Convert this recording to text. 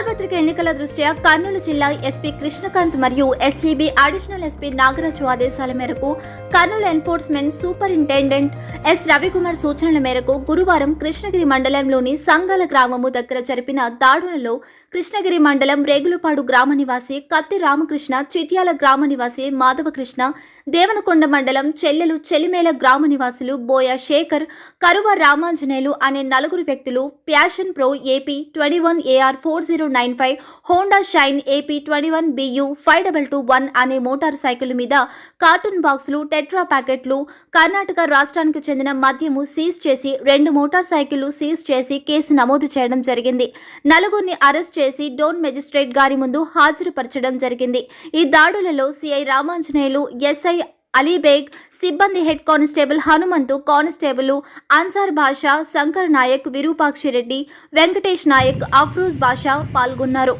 సార్వత్రిక ఎన్నికల దృష్ట్యా కర్నూలు జిల్లా ఎస్పీ కృష్ణకాంత్ మరియు ఎస్ఈబి అడిషనల్ ఎస్పీ నాగరాజు ఆదేశాల మేరకు Kurnool enforcement superintendent S Ravikumar సూచనల మేరకు గురువారం కృష్ణగిరి మండలంలోని సంగాల గ్రామము దగ్గర జరిపిన దాడులలో కృష్ణగిరి మండలం రేగులపాడు గ్రామ నివాసి కత్తి రామకృష్ణ చిట్యాల గ్రామ నివాసి మాధవకృష్ణ దేవనకొండ మండలం చెల్లెలు చెలిమేల గ్రామ నివాసులు బోయ శేఖర్ కరువ రామాంజనేయులు అనే నలుగురు వ్యక్తులు passion pro AP twenty one AR four zero nine five Honda shine AP twenty one BU five double two one అనే మోటార్ సైకిల్ మీద కార్టూన్ బాక్సులు టెట్రా ప్యాకెట్లు కర్ణాటక రాష్ట్రానికి చెందిన మద్యము సీజ్ చేసి రెండు మోటార్ సైకిళ్ళు సీజ్ చేసి కేసు నమోదు చేయడం జరిగింది. నలుగురిని అరెస్ట్ చేసి డోన్ మెజిస్ట్రేట్ గారి ముందు హాజరుపరచడం జరిగింది. ఈ దాడులలో సిఐ రామాంజనేయులు ఎస్ఐ అలీబేగ్ సిబ్బంది head constable Hanumanthu constable Ansar Basha Shankar Nayak Virupakshi Reddy Venkatesh Nayak Afroz Basha పాల్గొన్నారు.